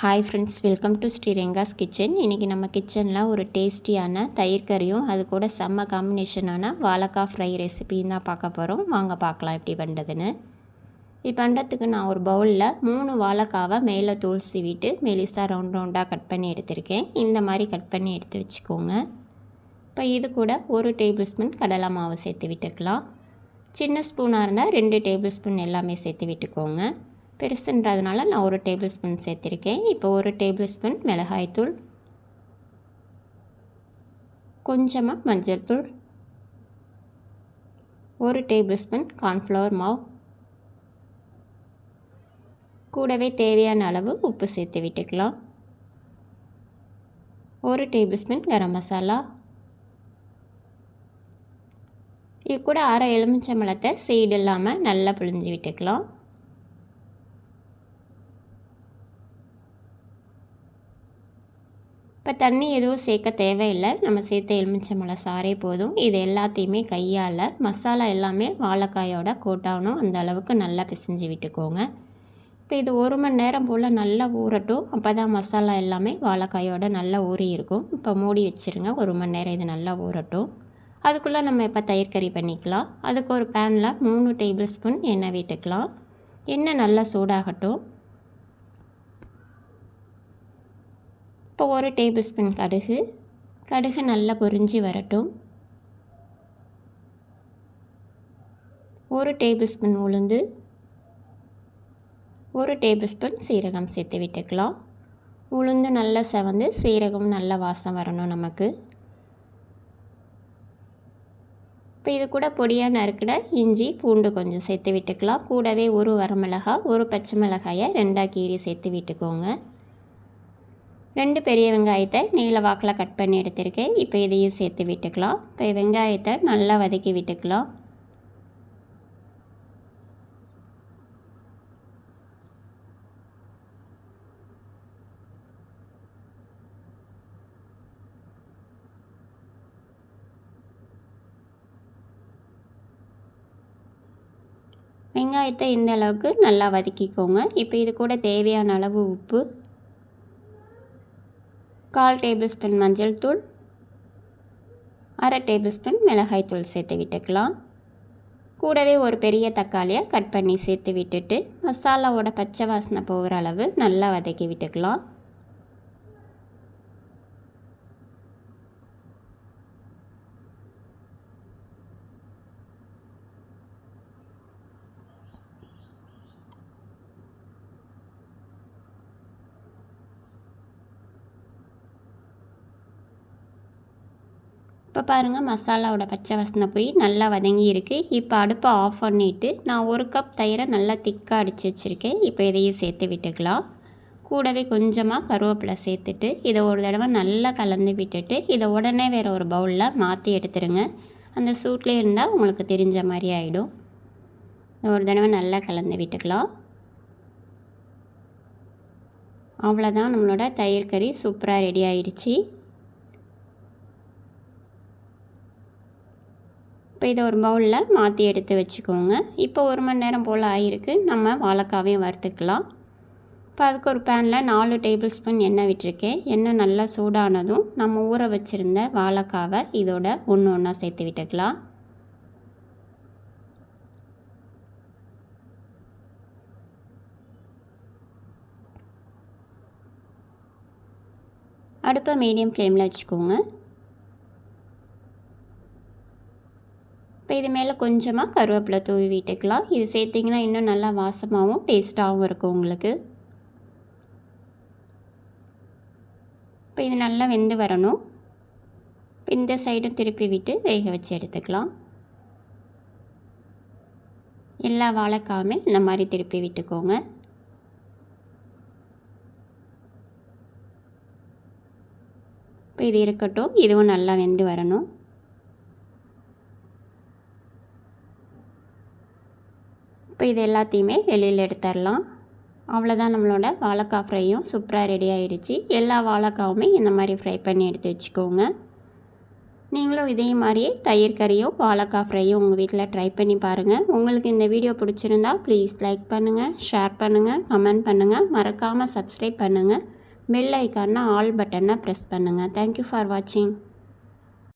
Hi friends welcome to Sri Renga's kitchen இன்றைக்கி நம்ம கிச்சனில் ஒரு டேஸ்டியான தயிர் கறியும் அது கூட செம்ம காம்பினேஷனான வாழைக்காய் ஃப்ரை ரெசிபியும் தான் பார்க்க போகிறோம் வாங்க பார்க்கலாம் எப்படி பண்ணுறதுன்னு இது பண்ணுறதுக்கு நான் ஒரு பவுலில் மூணு வாழைக்காவை மேலே தூள் சீவிட்டு மெலிசாக ரவுண்ட் ரவுண்டாக கட் பண்ணி எடுத்திருக்கேன். இந்த மாதிரி கட் பண்ணி எடுத்து வச்சுக்கோங்க. இப்போ இது கூட ஒரு டேபிள் ஸ்பூன் கடலை மாவு சேர்த்து விட்டுக்கலாம். சின்ன ஸ்பூனாக இருந்தால் ரெண்டு டேபிள் ஸ்பூன் எல்லாமே சேர்த்து விட்டுக்கோங்க. பெருசுன்றதுனால நான் ஒரு டேபிள் ஸ்பூன் சேர்த்துருக்கேன். இப்போ ஒரு டேபிள் ஸ்பூன் மிளகாய்த்தூள் கொஞ்சமாக மஞ்சள் தூள். ஒரு டேபிள் ஸ்பூன் கார்ன்ஃப்ளவர் மாவு. கூடவே தேவையான அளவு உப்பு சேர்த்து விட்டுக்கலாம். ஒரு டேபிள் ஸ்பூன் கரம் மசாலா. இது கூட அரை எலுமிச்சம்பழத்தை சீடு இல்லாமல் நல்லா புழிஞ்சு விட்டுக்கலாம். இப்போ தண்ணி எதுவும் சேர்க்க தேவையில்லை. நம்ம சேர்த்த எலுமிச்சம்பழம் சாரே போதும். இது எல்லாத்தையுமே கையால் மசாலா எல்லாமே வாழைக்காயோட கோட்டாகணும் அந்த அளவுக்கு நல்லா பிசைஞ்சு விட்டுக்கோங்க. இப்போ இது ஒரு மணி நேரம் போல் நல்லா ஊறட்டும். அப்போ தான் மசாலா எல்லாமே வாழைக்காயோட நல்லா ஊறி இருக்கும். இப்போ மூடி வச்சுருங்க. ஒரு மணி நேரம் இது நல்லா ஊறட்டும். அதுக்குள்ளே நம்ம இப்போ தயிர் கறி பண்ணிக்கலாம். அதுக்கு ஒரு பேனில் மூணு டேபிள் ஸ்பூன் எண்ணெய் விட்டுக்கலாம். எண்ணெய் நல்லா சூடாகட்டும். இப்போ ஒரு டேபிள் ஸ்பூன் கடுகு. கடுகு நல்லா பொரிஞ்சு வரட்டும். ஒரு டேபிள் ஸ்பூன் உளுந்து. ஒரு டேபிள் ஸ்பூன் சீரகம் சேர்த்து விட்டுக்கலாம். உளுந்து நல்லா செவந்து சீரகம் நல்லா வாசம் வரணும் நமக்கு. இப்போ இது கூட பொடியாக நறுக்கிட இஞ்சி பூண்டு கொஞ்சம் சேர்த்து விட்டுக்கலாம். கூடவே ஒரு வரமிளகாய் ஒரு பச்சை மிளகாயை ரெண்டாக கீரி சேர்த்து விட்டுக்கோங்க. ரெண்டு பெரிய வெங்காயத்தை நீல வாக்கில் கட் பண்ணி எடுத்திருக்கேன். இப்போ இதையும் சேர்த்து விட்டுக்கலாம். இப்போ வெங்காயத்தை நல்லா வதக்கி விட்டுக்கலாம். வெங்காயத்தை இந்த அளவுக்கு நல்லா வதக்கிக்கோங்க. இப்போ இது கூட தேவையான அளவு உப்பு. கால் டேபிள் ஸ்பூன் மஞ்சள் தூள் அரை டேபிள் ஸ்பூன் மிளகாய் தூள் சேர்த்து விட்டுக்கலாம். கூடவே ஒரு பெரிய தக்காளியை கட் பண்ணி சேர்த்து விட்டுட்டு மசாலாவோட பச்சை வாசனை போகிற அளவு நல்லா வதக்கி விட்டுக்கலாம். இப்போ பாருங்கள் மசாலாவோட பச்சை வசனை போய் நல்லா வதங்கி இருக்குது இப்போ அடுப்பை ஆஃப் பண்ணிவிட்டு நான் ஒரு கப் தயிரை நல்லா திக்காக அடித்து வச்சுருக்கேன். இப்போ இதையும் சேர்த்து விட்டுக்கலாம். கூடவே கொஞ்சமாக கருவேப்பிலை சேர்த்துட்டு இதை ஒரு தடவை நல்லா கலந்து விட்டுட்டு இதை உடனே வேறு ஒரு பவுலில் மாற்றி எடுத்துருங்க. அந்த சூட்லேயே இருந்தால் உங்களுக்கு தெரிஞ்ச மாதிரி ஆகிடும் ஒரு தடவை நல்லா கலந்து விட்டுக்கலாம். அவ்வளோதான் நம்மளோட தயிர் கறி சூப்பராக ரெடி ஆயிடுச்சு. இப்போ இதை ஒரு பவுலில் மாற்றி எடுத்து வச்சுக்கோங்க. இப்போ ஒரு மணி நேரம் போல் ஆகிருக்கு நம்ம வாழைக்காவையும் வறுத்துக்கலாம். இப்போ அதுக்கு ஒரு பேனில் நாலு டேபிள் ஸ்பூன் எண்ணெய் விட்டுருக்கேன். எண்ணெய் நல்லா சூடானதும் நம்ம ஊற வச்சுருந்த வாழைக்காவை இதோட ஒன்று ஒன்றா சேர்த்து விட்டுக்கலாம். அடுப்பை மீடியம் ஃப்ளேமில் வச்சுக்கோங்க இப்போ இது மேலே கொஞ்சமாக கருவேப்பிலை தூவி விட்டுக்கலாம். இது சேர்த்திங்கன்னா இன்னும் நல்லா வாசமாகவும் டேஸ்ட்டாகவும் இருக்கும் உங்களுக்கு. இப்போ இது நல்லா வெந்து வரணும். இந்த சைடும் திருப்பி விட்டு வேக வச்சு எடுத்துக்கலாம். எல்லா வாழைக்காயுமே இந்த மாதிரி திருப்பி விட்டுக்கோங்க. இப்போ இது இருக்கட்டும். இதுவும் நல்லா வெந்து வரணும். இப்போ இது எல்லாத்தையுமே வெளியில் எடுத்துடலாம். அவ்வளோதான் நம்மளோட வாழைக்காய் ஃப்ரையும் சூப்பராக ரெடி ஆகிடுச்சு எல்லா வாழைக்காவுமே இந்த மாதிரி ஃப்ரை பண்ணி எடுத்து வச்சுக்கோங்க. நீங்களும் இதே மாதிரியே தயிர் கறியும் வாழைக்காய் ஃப்ரையும் உங்கள் வீட்டில் ட்ரை பண்ணி பாருங்கள் உங்களுக்கு இந்த வீடியோ பிடிச்சிருந்தா ப்ளீஸ் லைக் பண்ணுங்கள் ஷேர் பண்ணுங்கள் கமெண்ட் பண்ணுங்கள் மறக்காமல் சப்ஸ்கிரைப் பண்ணுங்கள் பெல் ஐக்கான ஆல் பட்டனை ப்ரெஸ் பண்ணுங்கள் தேங்க்யூ ஃபார் வாட்சிங்